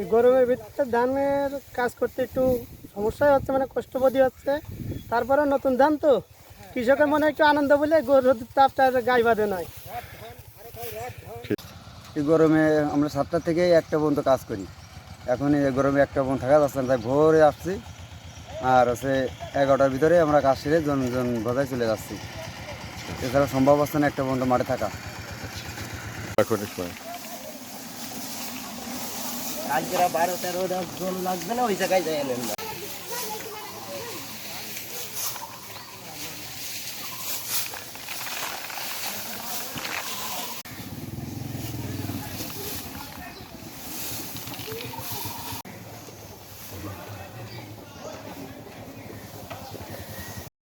এই গরমের ভিতরে ধানের কাজ করতে একটু সমস্যাই হচ্ছে মানে কষ্টবোধই হচ্ছে। তারপরে নতুন ধান তো। কৃষকের মনে একটু আনন্দ বলে গরুর তাপটা গায়ে বাঁধে নয় এই গরমে আমরা সাতটা থেকে একটা পর্যন্ত কাজ করি। এখন এই গরমে একটা পর্যন্ত থাকা যাচ্ছে না তাই ভোরে আসছি। আর হচ্ছে এগারোটার ভিতরে আমরা কাজ সেরে জন জন বাজায় চলে যাচ্ছি। এছাড়া সম্ভব হচ্ছে না একটা পর্যন্ত মাঠে থাকা। এখন বারো তেরো দশ জন লাগবে না ওই জায়গায় যাই নেন না